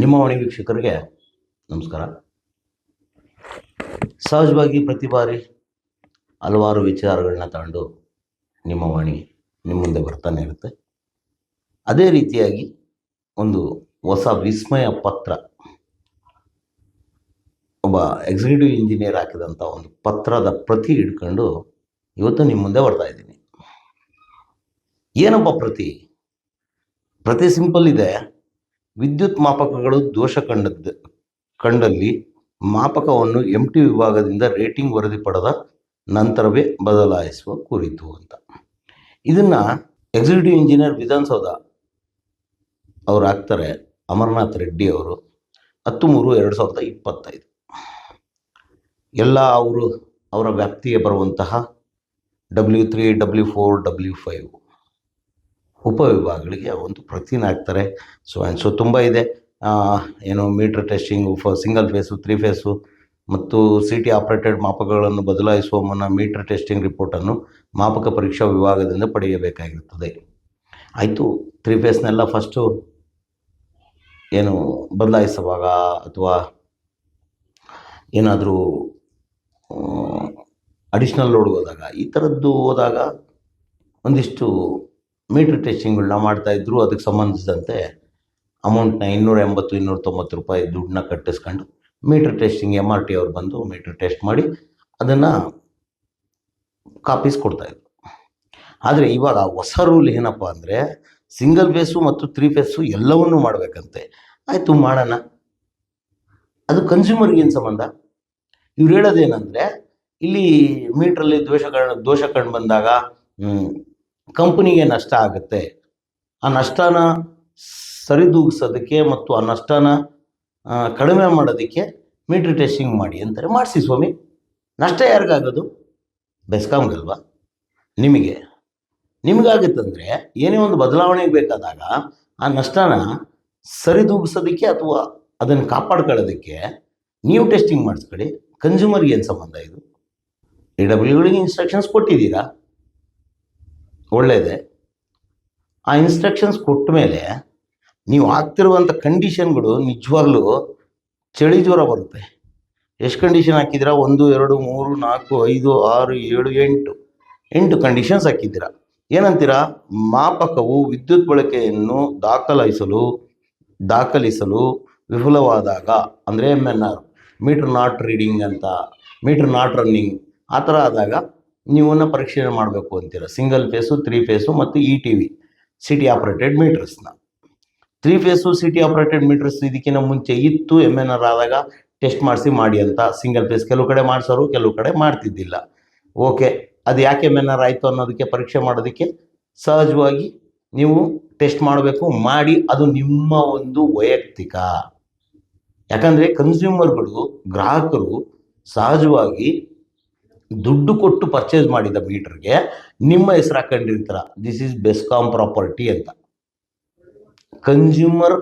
ನಿಮ್ಮ ಮನೆ ವೀಕ್ಷಕರಿಗೆ ನಮಸ್ಕಾರ. ಸಹಜವಾಗಿ ಪ್ರತಿ ಬಾರಿ ಹಲವಾರು ವಿಚಾರಗಳನ್ನ ತಗೊಂಡು ನಿಮ್ಮ ವಾಣಿ ನಿಮ್ಮ ಮುಂದೆ ಬರ್ತಾನೆ ಇರುತ್ತೆ. ಅದೇ ರೀತಿಯಾಗಿ ಒಂದು ಹೊಸ ವಿಸ್ಮಯ ಪತ್ರ, ಒಬ್ಬ ಎಕ್ಸಿಕ್ಯೂಟಿವ್ ಇಂಜಿನಿಯರ್ ಹಾಕಿದಂಥ ಒಂದು ಪತ್ರದ ಪ್ರತಿ ಹಿಡ್ಕೊಂಡು ಇವತ್ತು ನಿಮ್ಮ ಮುಂದೆ ಬರ್ತಾ ಇದ್ದೀನಿ. ಏನಪ್ಪ ಪ್ರತಿ? ಪ್ರತಿ ಸಿಂಪಲ್ ಇದೆ. ವಿದ್ಯುತ್ ಮಾಪಕಗಳು ದೋಷ ಕಂಡದ್ದು, ಕಂಡಲ್ಲಿ ಮಾಪಕವನ್ನು ಎಂ ಟಿ ವಿಭಾಗದಿಂದ ರೇಟಿಂಗ್ ವರದಿ ಪಡೆದ ನಂತರವೇ ಬದಲಾಯಿಸುವ ಕುರಿತು ಅಂತ. ಇದನ್ನ ಎಕ್ಸಿಕ್ಯೂಟಿವ್ ಇಂಜಿನಿಯರ್ ವಿಧಾನಸೌಧ ಅವರು ಆಗ್ತಾರೆ ಅಮರನಾಥ್ ರೆಡ್ಡಿ ಅವರು ಹತ್ತು ಮೂರು ಎರಡು ಸಾವಿರದ ಇಪ್ಪತ್ತೈದು. ಎಲ್ಲ ಅವರು ಅವರ ವ್ಯಾಪ್ತಿಗೆ ಬರುವಂತಹ W three W four W five ಉಪವಿಭಾಗಗಳಿಗೆ ಒಂದು ಪ್ರತಿನ ಹಾಕ್ತಾರೆ. ಸೊ ಆ್ಯಂಡ್ ಸೊ ತುಂಬ ಇದೆ. ಏನು ಮೀಟ್ರ್ ಟೆಸ್ಟಿಂಗು ಫ ಸಿಂಗಲ್ ಫೇಸು, ತ್ರೀ ಫೇಸು, ಮತ್ತು ಸಿ ಟಿ ಆಪರೇಟೆಡ್ ಮಾಪಕಗಳನ್ನು ಬದಲಾಯಿಸುವ ಮುನ್ನ ಮೀಟರ್ ಟೆಸ್ಟಿಂಗ್ ರಿಪೋರ್ಟನ್ನು ಮಾಪಕ ಪರೀಕ್ಷಾ ವಿಭಾಗದಿಂದ ಪಡೆಯಬೇಕಾಗಿರುತ್ತದೆ. ಆಯಿತು, ತ್ರೀ ಫೇಸ್ನೆಲ್ಲ ಫಸ್ಟು ಏನು ಬದಲಾಯಿಸುವಾಗ ಅಥವಾ ಏನಾದರೂ ಅಡಿಷ್ನಲ್ ಲೋಡ್ ಹೋದಾಗ ಈ ಥರದ್ದು ಹೋದಾಗ ಒಂದಿಷ್ಟು ಮೀಟ್ರ್ ಟೆಸ್ಟಿಂಗ್ಗಳನ್ನ ಮಾಡ್ತಾಯಿದ್ರು ಅದಕ್ಕೆ ಸಂಬಂಧಿಸಿದಂತೆ ಅಮೌಂಟ್ನ ಇನ್ನೂರ ಎಂಬತ್ತು, ಇನ್ನೂರ ತೊಂಬತ್ತು ರೂಪಾಯಿ ದುಡ್ಡನ್ನ ಕಟ್ಟಿಸ್ಕೊಂಡು meter testing M R T ಅವ್ರು ಬಂದು ಮೀಟ್ರ್ ಟೆಸ್ಟ್ ಮಾಡಿ ಅದನ್ನು ಕಾಪೀಸ್ ಕೊಡ್ತಾಯಿದ್ರು ಆದರೆ ಇವಾಗ ಹೊಸ ರೂಲ್ ಏನಪ್ಪ ಅಂದರೆ ಸಿಂಗಲ್ ಫೇಸು ಮತ್ತು ತ್ರೀ ಫೇಸು ಎಲ್ಲವನ್ನೂ ಮಾಡಬೇಕಂತೆ. ಆಯಿತು, ಮಾಡೋಣ. ಅದು ಕನ್ಸ್ಯೂಮರ್ಗೆ ಏನು ಸಂಬಂಧ. ಇವ್ರು ಹೇಳೋದೇನೆಂದರೆ ಇಲ್ಲಿ ಮೀಟ್ರಲ್ಲಿ ದೋಷ ಕಂಡು ದೋಷ ಕಂಡು ಬಂದಾಗ ಕಂಪನಿಗೆ ನಷ್ಟ ಆಗುತ್ತೆ. ಆ ನಷ್ಟನ ಸರಿದೂಗಿಸೋದಕ್ಕೆ ಮತ್ತು ಆ ನಷ್ಟನ ಕಡಿಮೆ ಮಾಡೋದಕ್ಕೆ ಮೀಟ್ರ್ ಟೆಸ್ಟಿಂಗ್ ಮಾಡಿ ಅಂತಾರೆ. ಮಾಡಿಸಿ ಸ್ವಾಮಿ. ನಷ್ಟ ಯಾರಿಗಾಗೋದು? ಬೆಸ್ಕಾಮ್ಗಲ್ವಾ ನಿಮಗೆ. ನಿಮಗಾಗುತ್ತಂದರೆ ಏನೇ ಒಂದು ಬದಲಾವಣೆಗೆ ಬೇಕಾದಾಗ ಆ ನಷ್ಟನ ಸರಿದೂಗಿಸೋದಕ್ಕೆ ಅಥವಾ ಅದನ್ನು ಕಾಪಾಡ್ಕೊಳ್ಳೋದಕ್ಕೆ ನೀವು ಟೆಸ್ಟಿಂಗ್ ಮಾಡಿಸ್ಕೊಳ್ಳಿ. ಕನ್ಸ್ಯೂಮರ್ಗೆ ಏನು ಸಂಬಂಧ ಇದು? ಇ ಡಬ್ಲ್ಯೂಗಳಿಗೆ ಇನ್ಸ್ಟ್ರಕ್ಷನ್ಸ್ ಕೊಟ್ಟಿದ್ದೀರಾ? ಒಳ್ಳೆಯದೇ ಆ ಇನ್ಸ್ಟ್ರಕ್ಷನ್ಸ್ ಕೊಟ್ಟ ಮೇಲೆ ನೀವು ಆಗ್ತಿರುವಂಥ ಕಂಡೀಷನ್ಗಳು ನಿಜವಾಗ್ಲೂ ಚಳಿ ಜ್ವರ ಬರುತ್ತೆ. ಎಷ್ಟು ಕಂಡೀಷನ್ ಹಾಕಿದ್ದೀರಾ? ಒಂದು, ಎರಡು, ಮೂರು, ನಾಲ್ಕು, ಐದು, ಆರು, ಏಳು, ಎಂಟು. ಎಂಟು ಕಂಡೀಷನ್ಸ್ ಹಾಕಿದ್ದೀರಾ. ಏನಂತೀರಾ? ಮಾಪಕವು ವಿದ್ಯುತ್ ಬಳಕೆಯನ್ನು ದಾಖಲಿಸಲು ದಾಖಲಿಸಲು ವಿಫಲವಾದಾಗ, ಅಂದರೆ M N R meter not reading ಅಂತ ಮೀಟ್ರ್ ನಾಟ್ ರನ್ನಿಂಗ್ ಆ ಥರ ಆದಾಗ ನೀವನ್ನ ಪರೀಕ್ಷೆ ಮಾಡಬೇಕು ಅಂತೀರ. ಸಿಂಗಲ್ ಫೇಸು ತ್ರೀ ಫೇಸು ಮತ್ತು E T V CT operated ಮೀಟರ್ಸ್ನ three phase CT operated meters ಇದಕ್ಕಿಂತ ಮುಂಚೆ ಇತ್ತು ಎಂ ಎನ್ ಆರ್ ಆದಾಗ ಟೆಸ್ಟ್ ಮಾಡಿಸಿ ಮಾಡಿ ಅಂತ. ಸಿಂಗಲ್ ಫೇಸ್ ಕೆಲವು ಕಡೆ ಮಾಡಿಸೋರು, ಕೆಲವು ಕಡೆ ಮಾಡ್ತಿದ್ದಿಲ್ಲ. ಓಕೆ ಅದು ಯಾಕೆ ಎಂ ಎನ್ ಆರ್ ಆಯಿತು ಅನ್ನೋದಕ್ಕೆ ಪರೀಕ್ಷೆ ಮಾಡೋದಕ್ಕೆ ಸಹಜವಾಗಿ ನೀವು ಟೆಸ್ಟ್ ಮಾಡಬೇಕು, ಮಾಡಿ ಅದು ನಿಮ್ಮ ಒಂದು ವೈಯಕ್ತಿಕ. ಯಾಕಂದರೆ ಕನ್ಸ್ಯೂಮರ್ಗಳು ಗ್ರಾಹಕರು ಸಹಜವಾಗಿ ದುಡ್ಡು ಕೊಟ್ಟು ಪರ್ಚೇಸ್ ಮಾಡಿದ ಮೀಟರ್ಗೆ ನಿಮ್ಮ ಹೆಸರು ಹಾಕೊಂಡಿರ್ತಾರ ದಿಸ್ ಈಸ್ ಬೆಸ್ಕಾಮ್ ಪ್ರಾಪರ್ಟಿ ಅಂತ. ಕನ್ಸ್ಯೂಮರ್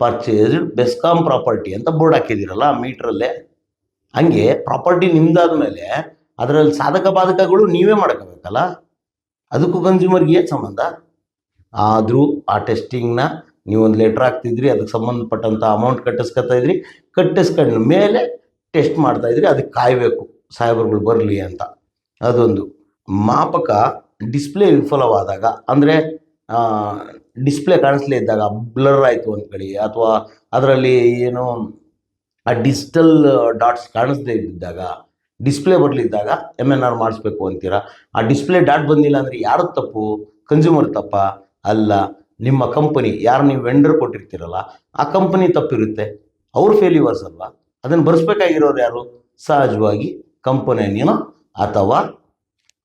ಪರ್ಚೇಸ್ಡ್ ಬೆಸ್ಕಾಮ್ ಪ್ರಾಪರ್ಟಿ ಅಂತ ಬೋರ್ಡ್ ಹಾಕಿದಿರಲ್ಲ ಮೀಟ್ರಲ್ಲೇ. ಹಂಗೆ ಪ್ರಾಪರ್ಟಿ ನಿಮ್ದಾದ ಮೇಲೆ ಅದರಲ್ಲಿ ಸಾಧಕ ಬಾಧಕಗಳು ನೀವೇ ಮಾಡ್ಕೋಬೇಕಲ್ಲ. ಅದಕ್ಕೂ ಕನ್ಸ್ಯೂಮರ್ಗೆ ಏನು ಸಂಬಂಧ? ಆದರೂ ಆ ಟೆಸ್ಟಿಂಗ್ನ ಒಂದು ಲೆಟ್ರ್ ಹಾಕ್ತಿದ್ರಿ, ಅದಕ್ಕೆ ಸಂಬಂಧಪಟ್ಟಂಥ ಅಮೌಂಟ್ ಕಟ್ಟಿಸ್ಕೊತಾ ಇದ್ರಿ. ಕಟ್ಟಿಸ್ಕೊಂಡ ಮೇಲೆ ಟೆಸ್ಟ್ ಮಾಡ್ತಾ ಇದ್ರಿ, ಅದಕ್ಕೆ ಕಾಯಬೇಕು. ಸಾಹೇಬರುಗಳು ಬರಲಿ ಅಂತ. ಅದೊಂದು. ಮಾಪಕ ಡಿಸ್ಪ್ಲೇ ವಿಫಲವಾದಾಗ, ಅಂದರೆ ಡಿಸ್ಪ್ಲೇ ಕಾಣಿಸ್ಲೇ ಇದ್ದಾಗ ಬ್ಲರ್ ಆಯಿತು ಅಂದ್ಕೊಳ್ಳಿ ಅಥವಾ ಅದರಲ್ಲಿ ಏನು ಆ ಡಿಜಿಟಲ್ ಡಾಟ್ಸ್ ಕಾಣಿಸ್ದೇ ಇದ್ದಾಗ, ಡಿಸ್ಪ್ಲೇ ಬರಲಿದ್ದಾಗ ಎಂ ಎನ್ ಆರ್ ಮಾಡಿಸ್ಬೇಕು ಅಂತೀರಾ? ಆ ಡಿಸ್ಪ್ಲೇ ಡಾಟ್ ಬಂದಿಲ್ಲ ಅಂದರೆ ಯಾರು ತಪ್ಪು? ಕನ್ಸ್ಯೂಮರ್ ತಪ್ಪ? ಅಲ್ಲ, ನಿಮ್ಮ ಕಂಪನಿ ಯಾರು ನೀವು ವೆಂಡರ್ ಕೊಟ್ಟಿರ್ತೀರಲ್ಲ, ಆ ಕಂಪನಿ ತಪ್ಪಿರುತ್ತೆ. ಅವ್ರ ಫೇಲ್ಯೂವರ್ಸ್ ಅಲ್ವಾ? ಅದನ್ನು ಬರೆಸ್ಬೇಕಾಗಿರೋರು ಯಾರು? ಸಹಜವಾಗಿ ಕಂಪನಿಯೇನೋ ಅಥವಾ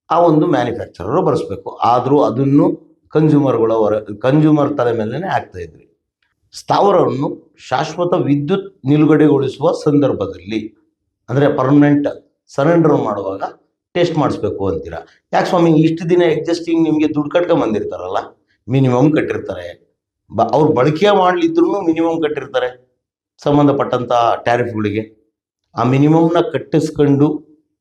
ಆ ಒಂದು ಮ್ಯಾನುಫ್ಯಾಕ್ಚರರು ಬರೆಸ್ಬೇಕು ಆದರೂ ಅದನ್ನು ಕನ್ಸ್ಯೂಮರ್ಗಳ ಹೊರ ಕನ್ಸ್ಯೂಮರ್ ತಲೆ ಮೇಲೇ ಆಗ್ತಾ ಇದ್ರಿ. ಸ್ಥಾವರವನ್ನು ಶಾಶ್ವತ ವಿದ್ಯುತ್ ನಿಲುಗಡೆಗೊಳಿಸುವ ಸಂದರ್ಭದಲ್ಲಿ, ಅಂದರೆ ಪರ್ಮನೆಂಟ್ ಸರೆಂಡರ್ ಮಾಡುವಾಗ ಟೆಸ್ಟ್ ಮಾಡಿಸ್ಬೇಕು ಅಂತೀರಾ? ಯಾಕೆ ಸ್ವಾಮಿ, ಇಷ್ಟು ದಿನ ಎಕ್ಸಿಸ್ಟಿಂಗ್ ನಿಮಗೆ ದುಡ್ಡು ಕಟ್ಕೊಂಬಂದಿರ್ತಾರಲ್ಲ ಮಿನಿಮಮ್ ಕಟ್ಟಿರ್ತಾರೆ. ಬ, ಅವ್ರು ಬಳಕೆ ಮಾಡಲಿದ್ರು ಮಿನಿಮಮ್ ಕಟ್ಟಿರ್ತಾರೆ ಸಂಬಂಧಪಟ್ಟಂಥ ಟ್ಯಾರಿಫ್ಗಳಿಗೆ ಆ ಮಿನಿಮಮ್ನ ಕಟ್ಟಿಸ್ಕೊಂಡು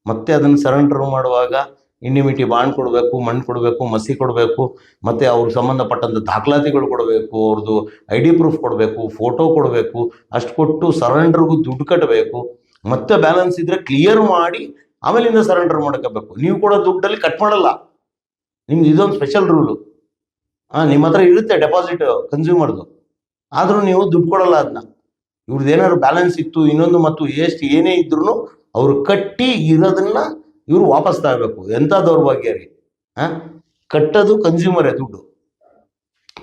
ಮತ್ತೆ ಅದನ್ನು ಸರೆಂಡರ್ ಮಾಡುವಾಗ ಇಂಡಿಮಿಟಿ ಬಾಂಡ್ ಕೊಡಬೇಕು, ಮಣ್ಣು ಕೊಡಬೇಕು, ಮಸಿ ಕೊಡಬೇಕು, ಮತ್ತೆ ಅವ್ರಿಗೆ ಸಂಬಂಧಪಟ್ಟಂತ ದಾಖಲಾತಿಗಳು ಕೊಡಬೇಕು ಅವ್ರದ್ದು ಐ ಡಿ ಪ್ರೂಫ್ ಕೊಡಬೇಕು ಫೋಟೋ ಕೊಡಬೇಕು, ಅಷ್ಟು ಕೊಟ್ಟು ಸರೆಂಡರ್ಗೂ ದುಡ್ಡು ಕಟ್ಟಬೇಕು ಮತ್ತೆ ಬ್ಯಾಲೆನ್ಸ್ ಇದ್ರೆ ಕ್ಲಿಯರ್ ಮಾಡಿ ಆಮೇಲಿಂದ ಸರೆಂಡರ್ ಮಾಡ್ಕೋಬೇಕು. ನೀವು ಕೊಡೋ ದುಡ್ಡಲ್ಲಿ ಕಟ್ ಮಾಡಲ್ಲ. ನಿಮ್ದು ಇದೊಂದು ಸ್ಪೆಷಲ್ ರೂಲು ಹಾಂ, ನಿಮ್ಮ ಹತ್ರ ಇರುತ್ತೆ ಡೆಪಾಸಿಟ್ ಕನ್ಸ್ಯೂಮರ್ದು ಆದರೂ ನೀವು ದುಡ್ಡು ಕೊಡಲ್ಲ ಅದನ್ನ ಇವ್ರದ್ದು ಏನಾದ್ರು ಬ್ಯಾಲೆನ್ಸ್ ಇತ್ತು, ಇನ್ನೊಂದು ಮತ್ತು ಎಷ್ಟು ಏನೇ ಇದ್ರೂ ಅವ್ರು ಕಟ್ಟಿ ಇರೋದನ್ನ ಇವರು ವಾಪಸ್ ತಗೋಬೇಕು ಎಂಥ ದೌರ್ಭಾಗ್ಯ ರೀ? ಹಾಂ ಕಟ್ಟೋದು ಕನ್ಸ್ಯೂಮರೇ ದುಡ್ಡು.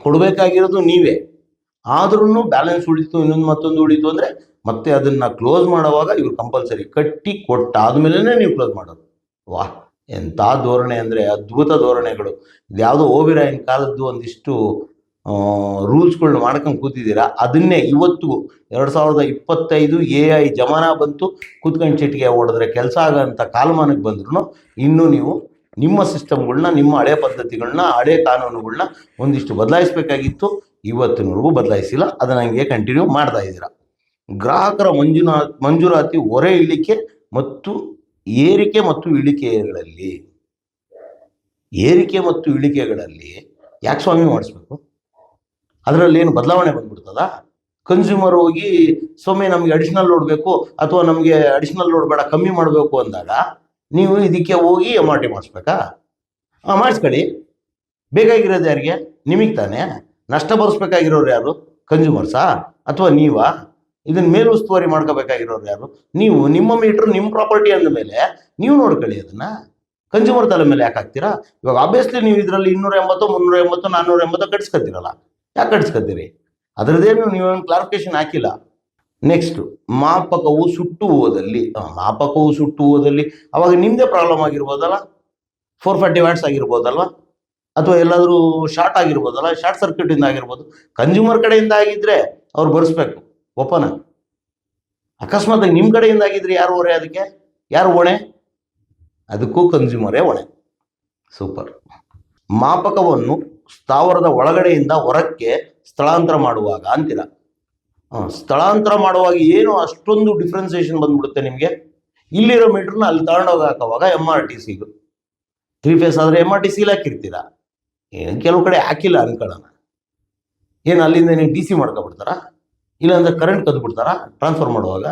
ಕೊಡಬೇಕಾಗಿರೋದು ನೀವೇ. ಆದ್ರೂ ಬ್ಯಾಲೆನ್ಸ್ ಉಳಿತು, ಇನ್ನೊಂದು ಮತ್ತೊಂದು ಉಳಿತು ಅಂದರೆ ಮತ್ತೆ ಅದನ್ನ ಕ್ಲೋಸ್ ಮಾಡುವಾಗ ಇವ್ರು ಕಂಪಲ್ಸರಿ ಕಟ್ಟಿ ಕೊಟ್ಟಾದ್ಮೇಲೆ ನೀವು ಕ್ಲೋಸ್ ಮಾಡೋದು. ವಾಹ್ ಎಂಥ ಧೋರಣೆ ಅಂದರೆ ಅದ್ಭುತ ಧೋರಣೆಗಳು. ಇದ್ಯಾವುದೋ ಓಬಿರಾಯನ್ ಕಾಲದ್ದು ಒಂದಿಷ್ಟು ರೂಲ್ಸ್ಗಳನ್ನ ಮಾಡ್ಕೊಂಡು ಕೂತಿದ್ದೀರಾ? ಅದನ್ನೇ ಇವತ್ತು ಎರಡು ಸಾವಿರದ ಇಪ್ಪತ್ತೈದು ಎ ಐ ಜಮಾನ ಬಂತು. ಕೂತ್ಕೊಂಡು ಚಿಟಿಗೆ ಹೊಡೆದ್ರೆ ಕೆಲಸ ಆಗೋಂಥ ಕಾಲಮಾನಕ್ಕೆ ಬಂದ್ರೂ ಇನ್ನೂ ನೀವು ನಿಮ್ಮ ಸಿಸ್ಟಮ್ಗಳನ್ನ ನಿಮ್ಮ ಹಳೆ ಪದ್ಧತಿಗಳನ್ನ ಹಳೆ ಕಾನೂನುಗಳನ್ನ ಒಂದಿಷ್ಟು ಬದಲಾಯಿಸಬೇಕಾಗಿತ್ತು. ಇವತ್ತಿನವರೆಗೂ ಬದಲಾಯಿಸಿಲ್ಲ. ಅದನ್ನ ಹಂಗೆ ಕಂಟಿನ್ಯೂ ಮಾಡ್ತಾ ಇದ್ದೀರಾ? ಗ್ರಾಹಕರ ಮಂಜುನಾ, ಮಂಜೂರಾತಿ ಹೊರೆ ಇಳಿಕೆ ಮತ್ತು ಏರಿಕೆ ಮತ್ತು ಇಳಿಕೆಗಳಲ್ಲಿ, ಏರಿಕೆ ಮತ್ತು ಇಳಿಕೆಗಳಲ್ಲಿ ಯಾಕೆ ಸ್ವಾಮಿ ಮಾಡಿಸ್ಬೇಕು? ಅದರಲ್ಲಿ ಏನು ಬದಲಾವಣೆ ಬಂದ್ಬಿಡ್ತದ? ಕನ್ಸ್ಯೂಮರ್ ಹೋಗಿ ಸ್ವಾಮಿ ನಮಗೆ ಅಡಿಷನಲ್ ಲೋಡ್ ಬೇಕು ಅಥವಾ ನಮಗೆ ಅಡಿಷನಲ್ ಲೋಡ್ ಬೇಡ, ಕಮ್ಮಿ ಮಾಡಬೇಕು ಅಂದಾಗ ನೀವು ಇದಕ್ಕೆ ಹೋಗಿ ಎಂ ಆರ್ ಟಿ ಮಾಡಿಸ್ಬೇಕಾ? ಮಾಡಿಸ್ಕೊಳ್ಳಿ. ಬೇಕಾಗಿರೋದು ಯಾರಿಗೆ? ನಿಮಗೆ ತಾನೇ. ನಷ್ಟ ಭರಿಸ್ಬೇಕಾಗಿರೋರು ಯಾರು? ಕನ್ಸ್ಯೂಮರ್ಸಾ ಅಥವಾ ನೀವಾ? ಇದನ್ನ ಮೇಲುಸ್ತುವಾರಿ ಮಾಡ್ಕೋಬೇಕಾಗಿರೋರು ಯಾರು? ನೀವು, ನಿಮ್ಮ ಮೀಟ್ರ್ ನಿಮ್ಮ ಪ್ರಾಪರ್ಟಿ ಅಂದ ಮೇಲೆ ನೀವು ನೋಡ್ಕೊಳ್ಳಿ ಅದನ್ನ. ಕನ್ಸ್ಯೂಮರ್ ತಲೆ ಮೇಲೆ ಯಾಕೆ ಹಾಕ್ತೀರಾ? ಇವಾಗ ಆಬ್ವಿಯಸ್ಲಿ ನೀವು ಇದರಲ್ಲಿ ಇನ್ನೂರ ಎಂಬತ್ತು, ಮುನ್ನೂರ ಎಂಬತ್ತು ನಾನ್ನೂರ ಎಂಬತ್ತು ಕಟ್ಸ್ಕೊತೀರಲ್ಲ. ಯಾಕೆ ಕಟ್ಸ್ಕೊತೀರಿ ಅದರದೇನು ನೀವೇನು ಕ್ಲಾರಿಫಿಕೇಶನ್ ಹಾಕಿಲ್ಲ. ನೆಕ್ಸ್ಟ್ ಮಾಪಕವು ಸುಟ್ಟು ಹೋದಲ್ಲಿ ಮಾಪಕವು ಸುಟ್ಟು ಹೋದಲ್ಲಿ ಅವಾಗ ನಿಮ್ಮದೇ ಪ್ರಾಬ್ಲಮ್ ಆಗಿರ್ಬೋದಲ್ಲ? ಫೋರ್ ಫಾರ್ಟಿ ವ್ಯಾಟ್ಸ್ ಆಗಿರ್ಬೋದಲ್ವ? ಅಥವಾ ಎಲ್ಲಾದರೂ ಶಾರ್ಟ್ ಆಗಿರ್ಬೋದಲ್ಲ? ಶಾರ್ಟ್ ಸರ್ಕ್ಯೂಟ್ ಇಂದ ಆಗಿರ್ಬೋದು. ಕನ್ಸ್ಯೂಮರ್ ಕಡೆಯಿಂದ ಆಗಿದ್ರೆ ಅವ್ರು ಬರೆಸ್ಬೇಕು. ಒಪ್ಪನ ಅಕಸ್ಮಾತ್ ನಿಮ್ಮ ಕಡೆಯಿಂದ ಆಗಿದ್ರೆ ಯಾರು ಹೊರೆ ಅದಕ್ಕೆ? ಯಾರು ಹೊಣೆ? ಅದಕ್ಕೂ ಕನ್ಸ್ಯೂಮರೇ ಹೊಣೆ. ಸೂಪರ್ ಮಾಪಕವನ್ನು ಸ್ಥಾವರದ ಒಳಗಡೆಯಿಂದ ಹೊರಕ್ಕೆ ಸ್ಥಳಾಂತರ ಮಾಡುವಾಗ ಅಂತೀರ ಸ್ಥಳಾಂತರ ಮಾಡುವಾಗ ಏನು ಅಷ್ಟೊಂದು ಡಿಫ್ರೆನ್ಸಿಯೇಷನ್ ಬಂದ್ಬಿಡುತ್ತೆ ನಿಮಗೆ. ಇಲ್ಲಿರೋ ಮೀಟರ್ನ ಅಲ್ಲಿ ತಗೊಂಡೋಗಿ ಹಾಕೋವಾಗ ಎಂ ಆರ್ ಟಿ ಸಿದು ತ್ರೀ ಫೇಸ್ ಆದರೆ ಎಂ ಆರ್ ಟಿ ಸಿಲ್ ಹಾಕಿರ್ತೀರ. ಏನು ಕೆಲವು ಕಡೆ ಹಾಕಿಲ್ಲ ಅನ್ಕೊಳ್ಳೋಣ. ಏನು ಅಲ್ಲಿಂದ ನೀವು ಡಿ ಸಿ ಮಾಡ್ಕೊಬಿಡ್ತಾರಾ? ಇಲ್ಲಾಂದ್ರೆ ಕರೆಂಟ್ ಕದ್ದು ಬಿಡ್ತಾರಾ ಟ್ರಾನ್ಸ್ಫರ್ ಮಾಡುವಾಗ?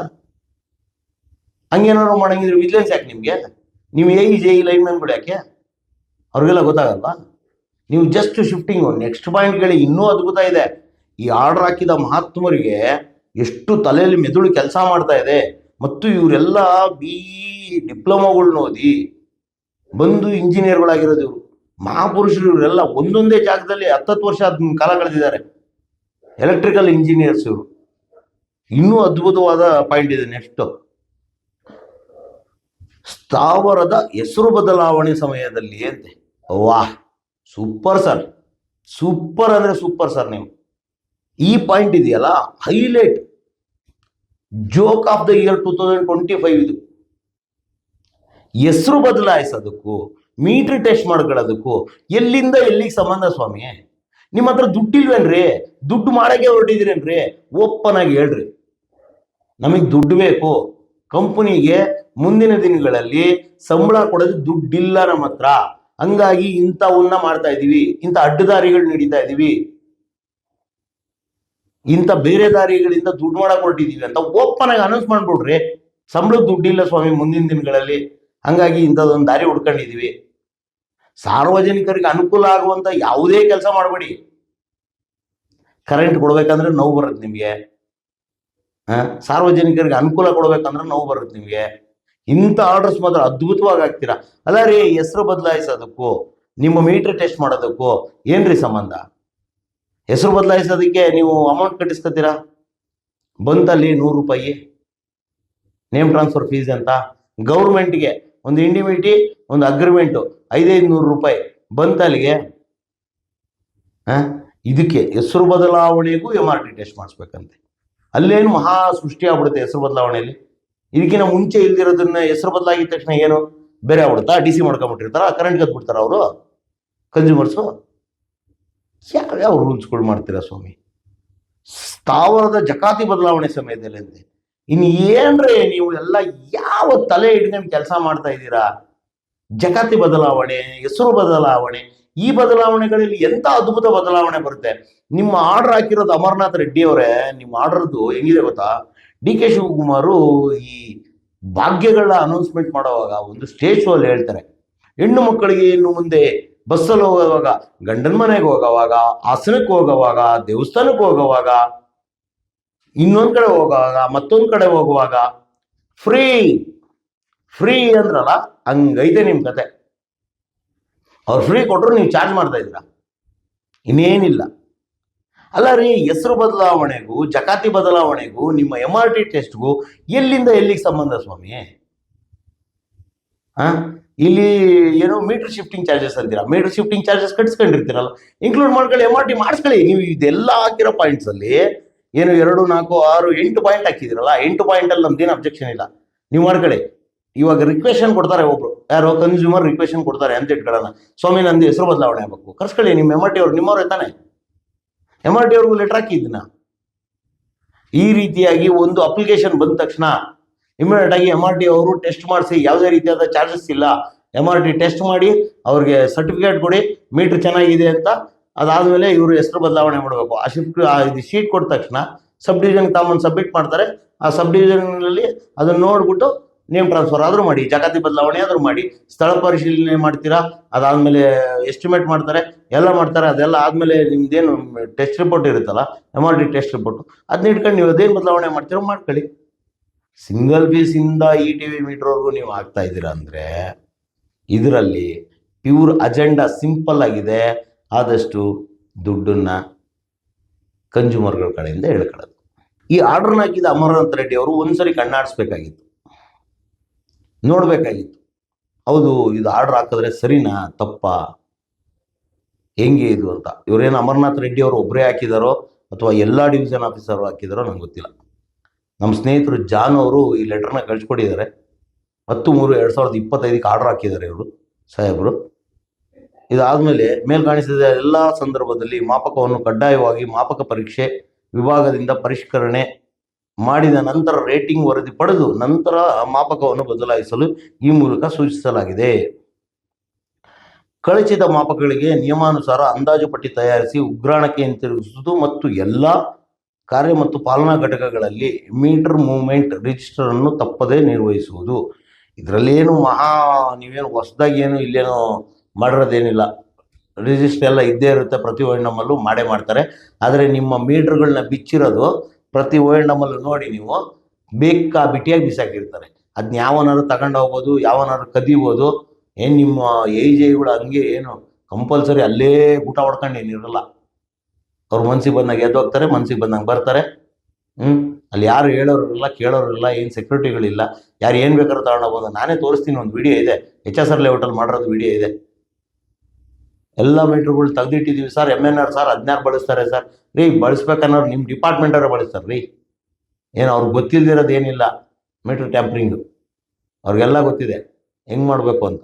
ಹಂಗೇನಾದ್ರು ಮಾಡಂಗಿದ್ರೆ ವಿಜಿಲೆನ್ಸ್ ಯಾಕೆ ನಿಮಗೆ? ನೀವು ಇ ಜೆ ಲೈನ್ ಮ್ಯಾನ್ಗಳು ಯಾಕೆ? ಅವ್ರಿಗೆಲ್ಲ ಗೊತ್ತಾಗಲ್ವಾ? ನೀವು ಜಸ್ಟ್ ಶಿಫ್ಟಿಂಗ್ ನೆಕ್ಸ್ಟ್ ಪಾಯಿಂಟ್ಗಳಿಗೆ ಇನ್ನೂ ಅದ್ಭುತ ಇದೆ. ಈ ಆರ್ಡರ್ ಹಾಕಿದ ಮಹಾತ್ಮರಿಗೆ ಎಷ್ಟು ತಲೆಯಲ್ಲಿ ಮೆದುಳು ಕೆಲಸ ಮಾಡ್ತಾ ಇದೆ. ಮತ್ತು ಇವರೆಲ್ಲ ಬಿ ಡಿಪ್ಲೊಮಾಗಳ್ನ ಓದಿ, ಬಂದು ಇಂಜಿನಿಯರ್ಗಳಾಗಿರೋದು ಇವರು. ಮಹಾಪುರುಷರು ಇವರೆಲ್ಲ ಒಂದೊಂದೇ ಜಾಗದಲ್ಲಿ ಹತ್ತತ್ತು ವರ್ಷ ಕಾಲ ಕಳೆದಿದ್ದಾರೆ. ಎಲೆಕ್ಟ್ರಿಕಲ್ ಇಂಜಿನಿಯರ್ಸ್ ಇವರು. ಇನ್ನೂ ಅದ್ಭುತವಾದ ಪಾಯಿಂಟ್ ಇದೆ ನೆಕ್ಸ್ಟ್ ಸ್ಥಾವರದ ಹೆಸರು ಬದಲಾವಣೆ ಸಮಯದಲ್ಲಿ ಅಂತೆ. ವಾಹ್. ಸೂಪರ್ ಸರ್ ಸೂಪರ್ ಅಂದ್ರೆ ಸೂಪರ್ ಸರ್ ನೀವು. ಈ ಪಾಯಿಂಟ್ ಇದೆಯಲ್ಲ highlight joke of the year two thousand twenty five ಇದು. ಹೆಸರು ಬದಲಾಯಿಸೋದಕ್ಕೂ ಮೀಟ್ರ್ ಟೆಸ್ಟ್ ಮಾಡ್ಕೊಳ್ಳೋದಕ್ಕೂ, ಎಲ್ಲಿಂದ ಎಲ್ಲಿಗೆ ಸಂಬಂಧ ಸ್ವಾಮಿ? ನಿಮ್ಮ ಹತ್ರ ದುಡ್ಡಿಲ್ವೇನ್ರಿ? ದುಡ್ಡು ಮಾಡಕ್ಕೆ ಹೊರಟಿದ್ದೀರೇನ್ರಿ? ಓಪನ್ ಆಗಿ ಹೇಳ್ರಿ. ನಮಗೆ ದುಡ್ಡು ಬೇಕು. ಕಂಪನಿಗೆ ಮುಂದಿನ ದಿನಗಳಲ್ಲಿ ಸಂಬಳ ಕೊಡೋದು ದುಡ್ಡಿಲ್ಲ ನಮ್ಮ ಹತ್ರ ಹಂಗಾಗಿ ಇಂಥವನ್ನ ಮಾಡ್ತಾ ಇದ್ದೀವಿ. ಇಂಥ ಅಡ್ಡದಾರಿಗಳು ನಡೀತಾ ಇದ್ದೀವಿ. ಇಂಥ ಬೇರೆ ದಾರಿಗಳಿಂದ ದುಡ್ಡು ಮಾಡಕ್ ಹೊರಟಿದೀವಿ ಅಂತ ಓಪನ್ ಆಗಿ ಅನೌನ್ಸ್ ಮಾಡ್ಬಿಡ್ರಿ ಸಂಬಳದ ದುಡ್ಡಿಲ್ಲ ಸ್ವಾಮಿ ಮುಂದಿನ ದಿನಗಳಲ್ಲಿ. ಹಂಗಾಗಿ ಇಂಥದ್ದೊಂದು ದಾರಿ ಹುಡ್ಕೊಂಡಿದೀವಿ. ಸಾರ್ವಜನಿಕರಿಗೆ ಅನುಕೂಲ ಆಗುವಂತ ಯಾವುದೇ ಕೆಲಸ ಮಾಡಬೇಡಿ. ಕರೆಂಟ್ ಕೊಡ್ಬೇಕಂದ್ರೆ ನೋವು ಬರುತ್ತೆ ನಿಮಗೆ. ಸಾರ್ವಜನಿಕರಿಗೆ ಅನುಕೂಲ ಕೊಡ್ಬೇಕಂದ್ರೆ ನೋವು ಬರುತ್ತೆ ನಿಮಗೆ. ಇಂಥ ಆರ್ಡರ್ಸ್ ಮಾತ್ರ ಅದ್ಭುತವಾಗಿ ಹಾಕ್ತೀರಾ? ಅಲ್ಲ ರೀ, ಹೆಸರು ಬದಲಾಯಿಸೋದಕ್ಕೂ, ನಿಮ್ಮ ಮೀಟರ್ ಟೆಸ್ಟ್ ಮಾಡೋದಕ್ಕೂ ಏನ್ರಿ ಸಂಬಂಧ? ಹೆಸರು ಬದಲಾಯಿಸೋದಕ್ಕೆ ನೀವು ಅಮೌಂಟ್ ಕಟ್ಟಿಸ್ಕೊತೀರಾ? ಬಂತಲ್ಲಿ ನೂರು ರೂಪಾಯಿ ನೇಮ್ ಟ್ರಾನ್ಸ್ಫರ್ ಫೀಸ್ ಅಂತ. ಗೌರ್ಮೆಂಟ್ಗೆ ಒಂದು ಇಂಡಿಮಿಟಿ ಒಂದು ಅಗ್ರಿಮೆಂಟು ಐದೈದು ನೂರು ರೂಪಾಯಿ ಬಂತಲ್ಲಿಗೆ? ಇದಕ್ಕೆ ಹೆಸರು ಬದಲಾವಣೆಗೂ ಎಂ ಆರ್ ಟಿ ಟೆಸ್ಟ್ ಮಾಡಿಸ್ಬೇಕಂತೆ. ಅಲ್ಲೇನು ಮಹಾ ಸೃಷ್ಟಿ ಆಗ್ಬಿಡುತ್ತೆ ಹೆಸರು ಬದಲಾವಣೆಯಲ್ಲಿ? ಇದಕ್ಕಿಂತ ಮುಂಚೆ ಇಲ್ದಿರೋದನ್ನ ಹೆಸರು ಬದಲಾಗಿದ ತಕ್ಷಣ ಏನು? ಬೇರೆ ಆಗ್ಬಿಡುತ್ತಾ? ಡಿ ಸಿ ಮಾಡ್ಕೊಂಬಿಟ್ಟಿರ್ತಾರ ಕರೆಂಟ್ ಕದ್ಬಿಡ್ತಾರ ಅವರು? ಕನ್ಸ್ಯೂಮರ್ಸು ಯಾವ್ಯಾವ ರೂಲ್ಸ್ಗಳು ಮಾಡ್ತೀರಾ ಸ್ವಾಮಿ? ಸ್ಥಾವರದ ಜಕಾತಿ ಬದಲಾವಣೆ ಸಮಯದಲ್ಲಿ ಅಂದೆ ಇನ್ನು ಏನ್ರಿ ನೀವು ಎಲ್ಲ ಯಾವ ತಲೆ ಇಟ್ಕೊಂಡು ಕೆಲಸ ಮಾಡ್ತಾ ಇದ್ದೀರಾ? ಜಕಾತಿ ಬದಲಾವಣೆ, ಹೆಸರು ಬದಲಾವಣೆ, ಈ ಬದಲಾವಣೆಗಳಲ್ಲಿ ಎಂತ ಅದ್ಭುತ ಬದಲಾವಣೆ ಬರುತ್ತೆ? ನಿಮ್ಮ ಆರ್ಡರ್ ಹಾಕಿರೋದು ಅಮರನಾಥ್ ರೆಡ್ಡಿ ಅವರೇ? ನಿಮ್ಮ ಆರ್ಡರ್ದು ಹೆಂಗಿದೆ ಗೊತ್ತಾ? ಡಿ ಕೆ ಶಿವಕುಮಾರು ಈ ಭಾಗ್ಯಗಳ ಅನೌನ್ಸ್ಮೆಂಟ್ ಮಾಡುವಾಗ ಒಂದು ಸ್ಟೇಜ್ ಶೋ ಅಲ್ಲಿ ಹೇಳ್ತಾರೆ. ಹೆಣ್ಣು ಮಕ್ಕಳಿಗೆ ಇನ್ನು ಮುಂದೆ ಬಸ್ಸಲ್ಲಿ ಹೋಗುವಾಗ, ಗಂಡನ ಮನೆಗೆ ಹೋಗುವಾಗ, ಹಾಸನಕ್ಕೆ ಹೋಗುವಾಗ, ದೇವಸ್ಥಾನಕ್ಕೆ ಹೋಗುವಾಗ, ಇನ್ನೊಂದು ಕಡೆ ಹೋಗುವಾಗ, ಮತ್ತೊಂದು ಕಡೆ ಹೋಗುವಾಗ ಫ್ರೀ ಫ್ರೀ ಅಂದ್ರಲ್ಲ, ಹಂಗೈತೆ ನಿಮ್ಮ ಕತೆ. ಅವ್ರು ಫ್ರೀ ಕೊಟ್ಟರು ನೀವು ಚಾರ್ಜ್ ಮಾಡ್ತಾ ಇದ್ದೀರಾ? ಇನ್ನೇನಿಲ್ಲ. ಅಲ್ಲ ರೀ, ಹೆಸರು ಬದಲಾವಣೆಗೂ, ಜಕಾತಿ ಬದಲಾವಣೆಗೂ, ನಿಮ್ಮ ಎಂ ಆರ್ ಟಿ ಟೆಸ್ಟ್ಗೂ ಎಲ್ಲಿಂದ ಎಲ್ಲಿಗೆ ಸಂಬಂಧ ಸ್ವಾಮಿ? ಆ ಇಲ್ಲಿ ಏನೋ ಮೀಟರ್ ಶಿಫ್ಟಿಂಗ್ ಚಾರ್ಜಸ್ ಅಂತೀರಾ? ಮೀಟರ್ ಶಿಫ್ಟಿಂಗ್ ಚಾರ್ಜಸ್ ಕಟ್ಸ್ಕೊಂಡಿರ್ತೀರಲ್ಲ. ಇನ್ಕ್ಲೂಡ್ ಮಾಡ್ಕೊಳ್ಳಿ ಎಂ ಆರ್ ಟಿ ಮಾಡಿಸ್ಕೊಳ್ಳಿ. ನೀವು ಇದೆಲ್ಲ ಹಾಕಿರೋ ಪಾಯಿಂಟ್ಸ್ ಅಲ್ಲಿ ಏನು ಎರಡು, ನಾಲ್ಕು, ಆರು, ಎಂಟು ಪಾಯಿಂಟ್ ಹಾಕಿದಿರಲ್ಲ ಎಂಟು ಪಾಯಿಂಟ್ ಅಲ್ಲಿ ನಮ್ದೇನು ಅಬ್ಜೆಕ್ಷನ್ ಇಲ್ಲ. ನೀವು ಮಾಡ್ಕೊಳ್ಳಿ. ಇವಾಗ ರಿಕ್ವೆಷನ್ ಕೊಡ್ತಾರೆ ಒಬ್ರು. ಯಾರೋ ಕನ್ಸ್ಯೂಮರ್ ರಿಕ್ವೆಷನ್ ಕೊಡ್ತಾರೆ ಅಂತ ಇಟ್ಕೊಳ್ಳೋಣ. ಸ್ವಾಮಿ, ನಂದು ಹೆಸರು ಬದಲಾವಣೆ ಆಗಬೇಕು. ಕರ್ಸ್ಕೊಳ್ಳಿ, ನಿಮ್ಮ ಎಂ ಆರ್ ಟಿ ಅವ್ರು ನಿಮ್ಮವ್ರೆ ತಾನೆ? ಎಂ ಆರ್ ಟಿ ಅವ್ರಿಗೂ ಲೆಟರ್ ಹಾಕಿ ಇದನ್ನ. ಈ ರೀತಿಯಾಗಿ ಒಂದು ಅಪ್ಲಿಕೇಶನ್ ಬಂದ ತಕ್ಷಣ ಇಮಿಡಿಯೇಟ್ ಆಗಿ ಎಂ ಆರ್ ಟಿ ಅವರು ಟೆಸ್ಟ್ ಮಾಡಿಸಿ ಯಾವುದೇ ರೀತಿಯಾದ ಚಾರ್ಜಸ್ ಇಲ್ಲ. ಎಂ ಆರ್ ಟಿ ಟೆಸ್ಟ್ ಮಾಡಿ ಅವ್ರಿಗೆ ಸರ್ಟಿಫಿಕೇಟ್ ಕೊಡಿ ಮೀಟರ್ ಚೆನ್ನಾಗಿದೆ ಅಂತ. ಅದಾದ್ಮೇಲೆ ಇವರು ಹೆಸರು ಬದಲಾವಣೆ ಮಾಡಬೇಕು. ಆ ಶಿಫ್ಟ್ ಇದು ಶೀಟ್ ಕೊಟ್ಟ ತಕ್ಷಣ ಸಬ್ ಡಿವಿಷನ್ ತಾಮನ್ ಸಬ್ಮಿಟ್ ಮಾಡ್ತಾರೆ. ಆ ಸಬ್ ಡಿವಿಷನ್ನಲ್ಲಿ ಅದನ್ನ ನೋಡ್ಬಿಟ್ಟು ನೇಮ್ ಟ್ರಾನ್ಸ್ಫರ್ ಆದರೂ ಮಾಡಿ, ಜಗತಿ ಬದಲಾವಣೆ ಆದರೂ ಮಾಡಿ, ಸ್ಥಳ ಪರಿಶೀಲನೆ ಮಾಡ್ತೀರಾ? ಅದಾದಮೇಲೆ ಎಸ್ಟಿಮೇಟ್ ಮಾಡ್ತಾರೆ, ಎಲ್ಲ ಮಾಡ್ತಾರೆ, ಅದೆಲ್ಲ ಆದ್ಮೇಲೆ ನಿಮ್ದೇನು ಟೆಸ್ಟ್ ರಿಪೋರ್ಟ್ ಇರುತ್ತಲ್ಲ M R D test report ಅದನ್ನ ಇಟ್ಕೊಂಡು ನೀವು ಅದೇನು ಬದಲಾವಣೆ ಮಾಡ್ತೀರೋ ಮಾಡ್ಕೊಳ್ಳಿ. ಸಿಂಗಲ್ ಇಂದ ಇ ಟಿ ವಿ ಮೀಟರ್ವರೆಗೂ ನೀವು ಆಗ್ತಾ ಇದ್ದೀರಾ ಅಂದರೆ, ಇದರಲ್ಲಿ ಪ್ಯೂರ್ ಅಜೆಂಡಾ ಸಿಂಪಲ್ ಆಗಿದೆ, ಆದಷ್ಟು ದುಡ್ಡನ್ನ ಕನ್ಸ್ಯೂಮರ್ಗಳ ಕಡೆಯಿಂದ ಹೇಳ್ಕೊಳ್ಳೋದು. ಈ ಆರ್ಡರ್ನ ಹಾಕಿದ ಅಮರನಾಥ್ ರೆಡ್ಡಿ ಅವರು ಒಂದ್ಸರಿ ಕಣ್ಣಾಡಿಸ್ಬೇಕಾಗಿತ್ತು. ನೋಡ್ಬೇಕಾಗಿತ್ತು. ಹೌದು, ಇದು ಆರ್ಡರ್ ಹಾಕಿದ್ರೆ ಸರಿನಾ? ತಪ್ಪಾ? ಹೆಂಗೆ ಇದು ಅಂತ. ಇವರೇನು ಅಮರನಾಥ್ ರೆಡ್ಡಿ ಅವರು ಒಬ್ಬರೇ ಹಾಕಿದಾರೋ ಅಥವಾ ಎಲ್ಲ ಡಿವಿಷನ್ ಆಫೀಸರ್ ಹಾಕಿದಾರೋ ನಂಗೆ ಗೊತ್ತಿಲ್ಲ. ನಮ್ಮ ಸ್ನೇಹಿತರು ಜಾನ್ ಅವರು ಈ ಲೆಟರ್ನ ಕಳ್ಸಿಕೊಟ್ಟಿದ್ದಾರೆ. ಹತ್ತು ಮೂರು ಎರಡು ಸಾವಿರದ ಇಪ್ಪತ್ತೈದಕ್ಕೆ ಆರ್ಡರ್ ಹಾಕಿದ್ದಾರೆ ಇವರು, ಸಾಹೇಬರು. ಇದಾದಮೇಲೆ ಮೇಲ್ ಕಾಣಿಸಿದ ಎಲ್ಲ ಸಂದರ್ಭದಲ್ಲಿ ಮಾಪಕವನ್ನು ಕಡ್ಡಾಯವಾಗಿ ಮಾಪಕ ಪರೀಕ್ಷೆ ವಿಭಾಗದಿಂದ ಪರಿಷ್ಕರಣೆ ಮಾಡಿದ ನಂತರ ರೇಟಿಂಗ್ ವರದಿ ಪಡೆದು ನಂತರ ಮಾಪಕವನ್ನು ಬದಲಾಯಿಸಲು ಈ ಮೂಲಕ ಸೂಚಿಸಲಾಗಿದೆ. ಕಳಚಿದ ಮಾಪಕಗಳಿಗೆ ನಿಯಮಾನುಸಾರ ಅಂದಾಜು ಪಟ್ಟಿ ತಯಾರಿಸಿ ಉಗ್ರಾಣಕ್ಕೆ ಹಿಂತಿರುಗಿಸುವುದು ಮತ್ತು ಎಲ್ಲ ಕಾರ್ಯ ಮತ್ತು ಪಾಲನಾ ಘಟಕಗಳಲ್ಲಿ ಮೀಟರ್ ಮೂವ್ಮೆಂಟ್ ರಿಜಿಸ್ಟರ್ ಅನ್ನು ತಪ್ಪದೇ ನಿರ್ವಹಿಸುವುದು. ಇದರಲ್ಲಿ ಏನು ಮಹಾ ನೀವೇನು ಹೊಸದಾಗಿ ಏನು ಇಲ್ಲೇನು ಮಾಡಿರೋದೇನಿಲ್ಲ. ರಿಜಿಸ್ಟರ್ ಎಲ್ಲ ಇದ್ದೇ ಇರುತ್ತೆ ಪ್ರತಿ ನಮ್ಮಲ್ಲೂ ಮಾಡೇ ಮಾಡ್ತಾರೆ. ಆದರೆ ನಿಮ್ಮ ಮೀಟರ್ಗಳನ್ನ ಬಿಚ್ಚಿರೋದು ಪ್ರತಿ ನಮ್ಮಲ್ಲೂ ನೋಡಿ ನೀವು ಬೇಕಾ ಬಿಟ್ಟಿಯಾಗಿ ಬಿಸಾಕಿರ್ತಾರೆ. ಅದನ್ನ ಯಾವನಾದ್ರು ತಗೊಂಡು ಹೋಗ್ಬೋದು, ಯಾವನಾದ್ರು ಕದಿಬೋದು, ಏನು ನಿಮ್ಮ ಏಜೈಗಳು ಹಂಗೆ ಏನು ಕಂಪಲ್ಸರಿ ಅಲ್ಲೇ ಊಟ ಹೊಡ್ಕೊಂಡು ಏನಿರಲ್ಲ ಅವ್ರ ಮನ್ಸಿಗೆ ಬಂದಾಗ ಎದ್ದು ಹೋಗ್ತಾರೆ, ಮನ್ಸಿಗೆ ಬಂದಂಗೆ ಬರ್ತಾರೆ. ಹ್ಞೂ ಅಲ್ಲಿ ಯಾರು ಹೇಳೋರಿಲ್ಲ ಕೇಳೋರಿಲ್ಲ ಏನು ಸೆಕ್ಯೂರಿಟಿಗಳಿಲ್ಲ ಯಾರು ಏನು ಬೇಕಾದ್ರೂ ತಗೊಂಡೋಗ್ಬೋದು ನಾನೇ ತೋರಿಸ್ತೀನಿ, ಒಂದು ವಿಡಿಯೋ ಇದೆ. ಎಚ್ ಎಸ್ ಆರ್ ಲೇಔಟಲ್ಲಿ ಮಾಡಿರೋದು ವಿಡಿಯೋ ಇದೆ. ಎಲ್ಲ ಮೀಟ್ರ್ಗಳು ತೆಗೆದಿಟ್ಟಿದ್ದೀವಿ sir M N R sir, ಹದಿನಾರು ಬಳಸ್ತಾರೆ ಸರ್. ರೀ, ಬಳಸ್ಬೇಕನ್ನೋರು ನಿಮ್ಮ ಡಿಪಾರ್ಟ್ಮೆಂಟ್ ಅವರೇ ಬಳಸ್ತಾರೆ ರೀ. ಏನು ಅವ್ರಿಗೆ ಗೊತ್ತಿಲ್ಲದಿರೋದೇನಿಲ್ಲ ಮೀಟ್ರ್ ಟ್ಯಾಂಪ್ರಿಂಗು. ಅವ್ರಿಗೆಲ್ಲ ಗೊತ್ತಿದೆ, ಹೆಂಗೆ ಮಾಡಬೇಕು ಅಂತ.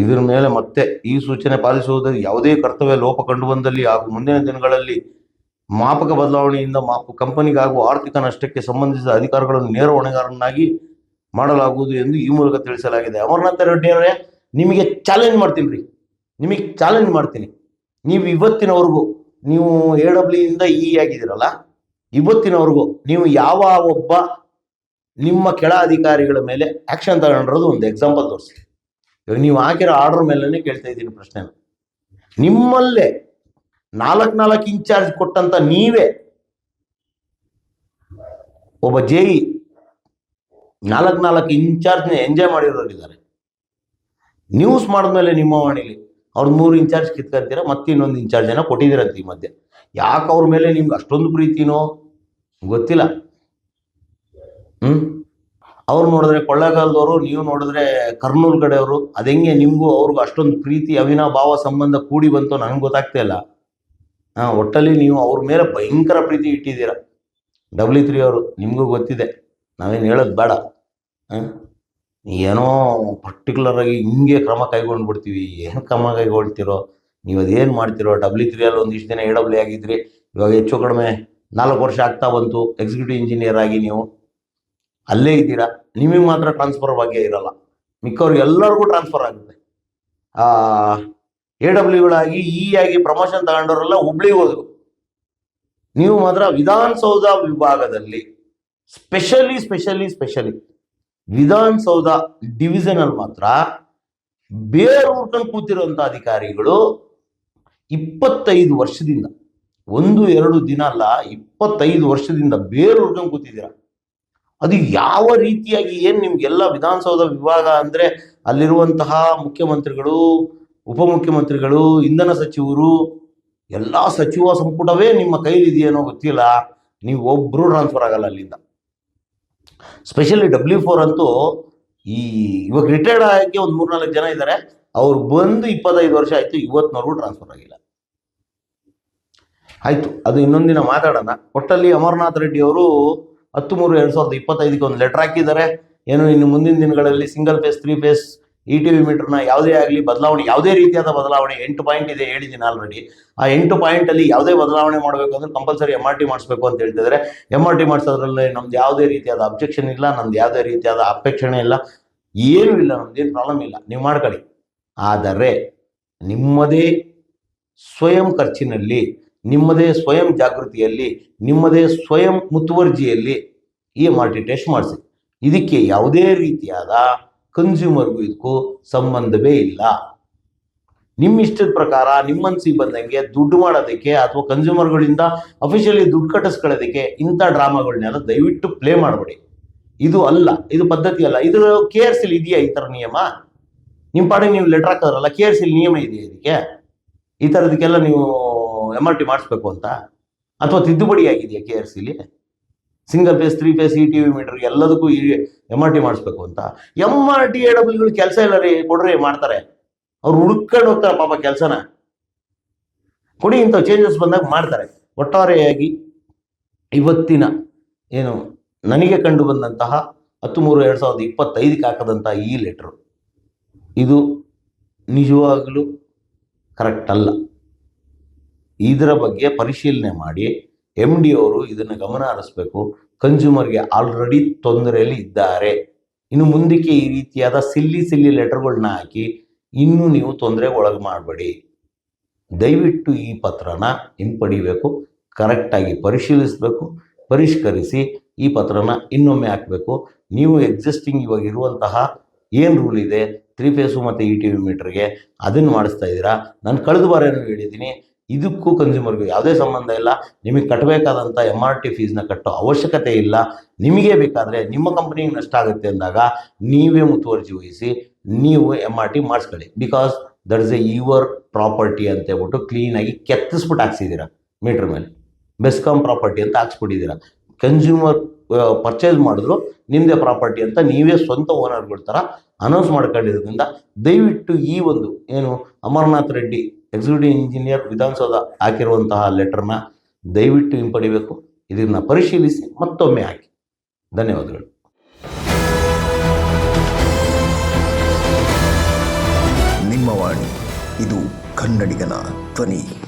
ಇದ್ರ ಮೇಲೆ ಮತ್ತೆ ಈ ಸೂಚನೆ ಪಾಲಿಸುವುದು ಯಾವುದೇ ಕರ್ತವ್ಯ ಲೋಪ ಕಂಡು ಬಂದಲ್ಲಿ ಹಾಗೂ ಮುಂದಿನ ದಿನಗಳಲ್ಲಿ ಮಾಪಕ ಬದಲಾವಣೆಯಿಂದ ಮಾಪ ಕಂಪನಿಗಾಗುವ ಆರ್ಥಿಕ ನಷ್ಟಕ್ಕೆ ಸಂಬಂಧಿಸಿದ ಅಧಿಕಾರಿಗಳನ್ನು ನೇರ ಹೊಣೆಗಾರನಾಗಿ ಮಾಡಲಾಗುವುದು ಎಂದು ಈ ಮೂಲಕ ತಿಳಿಸಲಾಗಿದೆ. ಅಮರನಾಥ ರೆಡ್ಡಿ ಅವರೇ, ನಿಮಗೆ ಚಾಲೆಂಜ್ ಮಾಡ್ತೀನಿ ರೀ. ನಿಮಗೆ ಚಾಲೆಂಜ್ ಮಾಡ್ತೀನಿ. ನೀವು ಇವತ್ತಿನವರೆಗೂ, ನೀವು ಎ ಡಬ್ಲ್ಯೂ ಇಂದ ಇ ಆಗಿದ್ದೀರಲ್ಲ, ಇವತ್ತಿನವರೆಗೂ ನೀವು ಯಾವ ಒಬ್ಬ ನಿಮ್ಮ ಕೆಳ ಅಧಿಕಾರಿಗಳ ಮೇಲೆ ಆಕ್ಷನ್ ತಗೊಂಡಿರೋದು ಒಂದು ಎಕ್ಸಾಂಪಲ್ ತೋರಿಸಿ. ಇವಾಗ ನೀವು ಹಾಕಿರೋ ಆರ್ಡರ್ ಮೇಲೇ ಕೇಳ್ತಾ ಇದ್ದೀನಿ ಪ್ರಶ್ನೆ ನಿಮ್ಮಲ್ಲೇ ನಾಲ್ಕು ನಾಲ್ಕು ಇನ್ಚಾರ್ಜ್ ಕೊಟ್ಟಂತ ನೀವೇ ಒಬ್ಬ ಜೆ ನಾಲ್ಕು ನಾಲ್ಕು ಇನ್ಚಾರ್ಜ್ನ ಎಂಜಾಯ್ ಮಾಡಿರೋರಿದ್ದಾರೆ. ನ್ಯೂಸ್ ಮಾಡಿದ್ಮೇಲೆ ನಿಮ್ಮ ವಾಣಿಲಿ, ಅವ್ರ ಮೂರು ಇನ್ಚಾರ್ಜ್ ಕಿತ್ಕೊಂತೀರ ಮತ್ತೆ ಇನ್ನೊಂದು ಇನ್ಚಾರ್ಜ್ ಕೊಟ್ಟಿದ್ದೀರಂತ ಈ ಮಧ್ಯೆ. ಯಾಕೆ ಅವ್ರ ಮೇಲೆ ನಿಮ್ಗೆ ಅಷ್ಟೊಂದು ಪ್ರೀತಿನೋ? ಗೊತ್ತಿಲ್ಲ. ಹ್ಞೂ ಅವ್ರು ನೋಡಿದ್ರೆ ಕೊಳ್ಳೇಗಾಲದವರು, ನೀವು ನೋಡಿದ್ರೆ ಕರ್ನೂಲ್ ಕಡೆಯವರು ಅದೆಂಗೆ ನಿಮಗೂ ಅವ್ರಿಗೂ ಅಷ್ಟೊಂದು ಪ್ರೀತಿ ಅವಿನಾಭಾವ ಸಂಬಂಧ ಕೂಡಿ ಬಂತು ನನಗೆ ಗೊತ್ತಾಗ್ತಾ ಇಲ್ಲ. ಹಾ, ಒಟ್ಟಲ್ಲಿ ನೀವು ಅವ್ರ ಮೇಲೆ ಭಯಂಕರ ಪ್ರೀತಿ ಇಟ್ಟಿದ್ದೀರ. ಡಬ್ಲ್ಯೂ ತ್ರೀ ಅವರು, ನಿಮಗೂ ಗೊತ್ತಿದೆ. ನಾವೇನು ಹೇಳೋದು ಬೇಡ? ಏನೋ ಪರ್ಟಿಕ್ಯುಲರ್ ಆಗಿ ಹಿಂಗೆ ಕ್ರಮ ಕೈಗೊಂಡು ಬಿಡ್ತೀವಿ ಏನು ಕ್ರಮ ಕೈಗೊಳ್ತಿರೋ, ನೀವು ಅದೇನು ಮಾಡ್ತಿರೋ ಡಬ್ಲ್ಯೂ ತ್ರೀಯಲ್ಲಿ ಒಂದಿಷ್ಟು ದಿನ ಎ ಡಬ್ಲ್ಯೂ ಆಗಿದ್ರಿ, ಇವಾಗ ಹೆಚ್ಚು ಕಡಿಮೆ ನಾಲ್ಕು ವರ್ಷ ಆಗ್ತಾ ಬಂತು ಎಕ್ಸಿಕ್ಯೂಟಿವ್ ಇಂಜಿನಿಯರ್ ಆಗಿ ನೀವು. ಅಲ್ಲೇ ಇದ್ದೀರಾ, ನಿಮಗೆ ಮಾತ್ರ ಟ್ರಾನ್ಸ್ಫರ್ ಬಗ್ಗೆ ಇರಲ್ಲ. ಮಿಕ್ಕವ್ರಿಗೆ ಎಲ್ಲರಿಗೂ ಟ್ರಾನ್ಸ್ಫರ್ ಆಗುತ್ತೆ. ಎ ಡಬ್ಲ್ಯೂಗಳಾಗಿ ಇ ಆಗಿ ಪ್ರಮೋಷನ್ ತಗೊಂಡವರೆಲ್ಲ ಹುಬ್ಳಿಗೆ ಹೋದ್ರು. ನೀವು ಮಾತ್ರ ವಿಧಾನಸೌಧ ವಿಭಾಗದಲ್ಲಿ specially specially specially Vidhana Soudha division ಅಲ್ಲಿ ಮಾತ್ರ ಬೇರೆ ಊರ್ಕೊಂಡು ಕೂತಿರುವಂತ ಅಧಿಕಾರಿಗಳು ಇಪ್ಪತ್ತೈದು ವರ್ಷದಿಂದ, ಒಂದು, ಎರಡು ದಿನ ಅಲ್ಲ, ಇಪ್ಪತ್ತೈದು ವರ್ಷದಿಂದ ಬೇರೆ ಊರ್ಕೊಂಡು ಕೂತಿದ್ದೀರಾ? ಅದು ಯಾವ ರೀತಿಯಾಗಿ ಏನು ನಿಮ್ಗೆಲ್ಲ ವಿಧಾನಸೌಧ ವಿಭಾಗ ಅಂದ್ರೆ ಅಲ್ಲಿರುವಂತಹ ಮುಖ್ಯಮಂತ್ರಿಗಳು, ಉಪಮುಖ್ಯಮಂತ್ರಿಗಳು, ಇಂಧನ ಸಚಿವರು, ಎಲ್ಲಾ ಸಚಿವ ಸಂಪುಟವೇ ನಿಮ್ಮ ಕೈಲಿದೆಯೇನೋ ಗೊತ್ತಿಲ್ಲ. ನೀವು ಒಬ್ರು ಟ್ರಾನ್ಸ್ಫರ್ ಆಗಲ್ಲ ಅಲ್ಲಿಂದ. ಸ್ಪೆಷಲಿ ಡಬ್ಲ್ಯೂ ಫೋರ್ ಅಂತೂ ಈ ಇವಾಗ ರಿಟೈರ್ಡ್ ಆಗಕ್ಕೆ ಒಂದು ಮೂರ್ನಾಲ್ಕು ಜನ ಇದ್ದಾರೆ ಅವ್ರು ಬಂದು ಇಪ್ಪತ್ತೈದು ವರ್ಷ ಆಯಿತು, ಇವತ್ತಿನವರೆಗೂ ಟ್ರಾನ್ಸ್ಫರ್ ಆಗಿಲ್ಲ. ಆಯಿತು, ಅದು ಇನ್ನೊಂದಿನ ಮಾತಾಡೋಣ. ಒಟ್ಟಲ್ಲಿ ಅಮರನಾಥ್ ರೆಡ್ಡಿ ಅವರು ಹತ್ತು ಮೂರು ಎರಡು ಸಾವಿರದ ಇಪ್ಪತ್ತೈದಕ್ಕೆ ಒಂದು ಲೆಟರ್ ಹಾಕಿದ್ದಾರೆ. ಏನು ಇನ್ನು ಮುಂದಿನ ದಿನಗಳಲ್ಲಿ single phase three phase E T V ಮೀಟರ್ನ ಯಾವುದೇ ಆಗಲಿ ಬದಲಾವಣೆ, ಯಾವುದೇ ರೀತಿಯಾದ ಬದಲಾವಣೆ ಎಂಟು ಪಾಯಿಂಟ್ ಇದೆ ಹೇಳಿದ್ದೀನಿ ಆಲ್ರೆಡಿ ಆ ಎಂಟು ಪಾಯಿಂಟ್ ಅಲ್ಲಿ ಯಾವುದೇ ಬದಲಾವಣೆ ಮಾಡಬೇಕು ಅಂದ್ರೆ ಕಂಪಲ್ಸರಿ ಎಂ ಆರ್ ಟಿ ಮಾಡಿಸ್ಬೇಕು ಅಂತ ಹೇಳ್ತಿದ್ದಾರೆ ಎಂ ಆರ್ ಟಿ ಮಾಡಿಸೋದ್ರಲ್ಲಿ ನಮ್ದು ಯಾವುದೇ ರೀತಿಯಾದ ಅಬ್ಜೆಕ್ಷನ್ ಇಲ್ಲ, ನಮ್ದು ಯಾವುದೇ ರೀತಿಯಾದ ಅಪೇಕ್ಷಣೆ ಇಲ್ಲ. ಏನೂ ಇಲ್ಲ ನಮ್ದೇನು ಪ್ರಾಬ್ಲಮ್ ಇಲ್ಲ. ನೀವು ಮಾಡ್ಕೊಳ್ಳಿ. ಆದರೆ ನಿಮ್ಮದೇ ಸ್ವಯಂ ಖರ್ಚಿನಲ್ಲಿ, ನಿಮ್ಮದೇ ಸ್ವಯಂ ಜಾಗೃತಿಯಲ್ಲಿ, ನಿಮ್ಮದೇ ಸ್ವಯಂ ಮುತುವರ್ಜಿಯಲ್ಲಿ ಈ ಎಂ ಆರ್ ಟಿ ಟೆಸ್ಟ್ ಮಾಡಿಸಿ. ಇದಕ್ಕೆ ಯಾವುದೇ ರೀತಿಯಾದ ಕನ್ಸ್ಯೂಮರ್ಗೂ ಇದಕ್ಕೂ ಸಂಬಂಧವೇ ಇಲ್ಲ. ನಿಮ್ಮ ಇಷ್ಟದ ಪ್ರಕಾರ ನಿಮ್ಮ ಮನಸ್ಸಿಗೆ ಬಂದಂಗೆ ದುಡ್ಡು ಮಾಡೋದಕ್ಕೆ ಅಥವಾ ಕನ್ಸ್ಯೂಮರ್ಗಳಿಂದ ಅಫಿಷಿಯಲಿ ದುಡ್ಡು ಕಟ್ಟಿಸ್ಕೊಳ್ಳೋದಕ್ಕೆ ಇಂಥ ಡ್ರಾಮಾಗಳನ್ನೆಲ್ಲ ದಯವಿಟ್ಟು ಪ್ಲೇ ಮಾಡಬೇಡಿ. ಇದು ಅಲ್ಲ, ಇದು ಪದ್ಧತಿ ಅಲ್ಲ. ಇದು ಕೆ ಆರ್ ಸಿಲ್ ಇದೆಯಾ ಈ ಥರ ನಿಯಮ? ನಿಮ್ಮ ಪಾಡಿಗೆ ನೀವು ಲೆಟರ್ ಹಾಕೋದ್ರಲ್ಲ ಕೆ ಆರ್ ಸಿಲ್ ನಿಯಮ ಇದೆಯಾ ಇದಕ್ಕೆ? ಈ ಥರದಕ್ಕೆಲ್ಲ ನೀವು ಎಂ ಆರ್ ಟಿ ಮಾಡಿಸ್ಬೇಕು ಅಂತ? ಅಥವಾ ತಿದ್ದುಪಡಿ ಆಗಿದೆಯಾ K R ಸಿಲಿ single phase three phase E T V meter ಎಲ್ಲದಕ್ಕೂ ಎಂ ಆರ್ ಟಿ ಮಾಡಿಸ್ಬೇಕು ಅಂತ. ಎಂ ಆರ್ ಟಿ ಎ ಡಬ್ಲ್ಯೂಗಳು ಕೆಲಸ ಇಲ್ಲ ರೀ, ಕೊಡ್ರಿ ಮಾಡ್ತಾರೆ. ಅವ್ರು ಹುಡ್ಕೊಂಡು ಹೋಗ್ತಾರೆ ಪಾಪ ಕೆಲಸನ. ಕೊಡಿ ಇಂಥ ಚೇಂಜಸ್ ಬಂದಾಗ ಮಾಡ್ತಾರೆ. ಒಟ್ಟಾರೆಯಾಗಿ ಇವತ್ತಿನ ಏನು ನನಗೆ ಕಂಡು ಬಂದಂತಹ ಹತ್ತು ಮೂರು ಎರಡು ಸಾವಿರದ ಇಪ್ಪತ್ತೈದಕ್ಕೆ ಹಾಕದಂತಹ ಈ ಲೆಟ್ರು ಇದು ನಿಜವಾಗಲೂ ಕರೆಕ್ಟ್ ಅಲ್ಲ. ಇದರ ಬಗ್ಗೆ ಪರಿಶೀಲನೆ ಮಾಡಿ ಎಂ ಡಿ ಅವರು ಇದನ್ನು ಗಮನ ಹರಿಸ್ಬೇಕು. ಕನ್ಸ್ಯೂಮರ್ಗೆ ಆಲ್ರೆಡಿ ತೊಂದರೆಯಲ್ಲಿ ಇದ್ದಾರೆ. ಇನ್ನು ಮುಂದಕ್ಕೆ ಈ ರೀತಿಯಾದ ಸಿಲ್ಲಿ ಸಿಲ್ಲಿ ಲೆಟರ್ಗಳನ್ನ ಹಾಕಿ ಇನ್ನೂ ನೀವು ತೊಂದರೆ ಒಳಗೆ ಮಾಡಬೇಡಿ. ದಯವಿಟ್ಟು ಈ ಪತ್ರನ ಹಿಂಪಡಿಬೇಕು ಕರೆಕ್ಟಾಗಿ ಪರಿಶೀಲಿಸಬೇಕು. ಪರಿಷ್ಕರಿಸಿ ಈ ಪತ್ರನ ಇನ್ನೊಮ್ಮೆ ಹಾಕಬೇಕು. ನೀವು ಎಕ್ಸಿಸ್ಟಿಂಗ್ ಇವಾಗ ಇರುವಂತಹ ಏನು ರೂಲ್ ಇದೆ? ತ್ರೀ ಫೇಸು ಮತ್ತು ಇ ಟಿ ವಿ ಮೀಟ್ರಿಗೆ ಅದನ್ನು ಮಾಡಿಸ್ತಾ ಇದ್ದೀರಾ? ನಾನು ಕಳೆದ ಬಾರೇನು ಹೇಳಿದ್ದೀನಿ. ಇದಕ್ಕೂ ಕನ್ಸ್ಯೂಮರ್ಗೂ ಯಾವುದೇ ಸಂಬಂಧ ಇಲ್ಲ. ನಿಮಗೆ ಕಟ್ಟಬೇಕಾದಂಥ ಎಂ ಆರ್ ಟಿ ಫೀಸ್ನ ಕಟ್ಟೋ ಅವಶ್ಯಕತೆ ಇಲ್ಲ. ನಿಮಗೆ ಬೇಕಾದರೆ ನಿಮ್ಮ ಕಂಪ್ನಿಗೆ ನಷ್ಟ ಆಗುತ್ತೆ ಅಂದಾಗ ನೀವೇ ಮುತುವರ್ಜಿ ವಹಿಸಿ ನೀವು ಎಂ ಆರ್ ಟಿ ಮಾಡಿಸ್ಕೊಳ್ಳಿ. Because that is a your property ಅಂತ ಹೇಳ್ಬಿಟ್ಟು ಕ್ಲೀನಾಗಿ ಕೆತ್ತಿಸ್ಬಿಟ್ಟು ಹಾಕ್ಸಿದ್ದೀರಾ ಮೀಟ್ರ್ ಮೇಲೆ. ಬೆಸ್ಕಾಮ್ ಪ್ರಾಪರ್ಟಿ ಅಂತ ಹಾಕ್ಸ್ಬಿಟ್ಟಿದ್ದೀರಾ. ಕನ್ಸ್ಯೂಮರ್ ಪರ್ಚೇಸ್ ಮಾಡಿದ್ರು ನಿಮ್ಮದೇ ಪ್ರಾಪರ್ಟಿ ಅಂತ ನೀವೇ ಸ್ವಂತ ಓನರ್ಗಳ ಥರ ಅನೌನ್ಸ್ ಮಾಡ್ಕೊಂಡಿರೋದ್ರಿಂದ ದಯವಿಟ್ಟು ಈ ಒಂದು ಏನು ಅಮರನಾಥ್ ರೆಡ್ಡಿ ಎಕ್ಸಿಕ್ಯೂಟಿವ್ ಇಂಜಿನಿಯರ್ ವಿಧಾನಸೌಧ ಹಾಕಿರುವಂತಹ ಲೆಟರ್ನ ದಯವಿಟ್ಟು ಹಿಂಪಡಿಬೇಕು ಇದನ್ನು ಪರಿಶೀಲಿಸಿ, ಮತ್ತೊಮ್ಮೆ ಹಾಕಿ. ಧನ್ಯವಾದಗಳು. ನಿಮ್ಮ ವಾಣಿ, ಇದು ಕನ್ನಡಿಗನ ಧ್ವನಿ.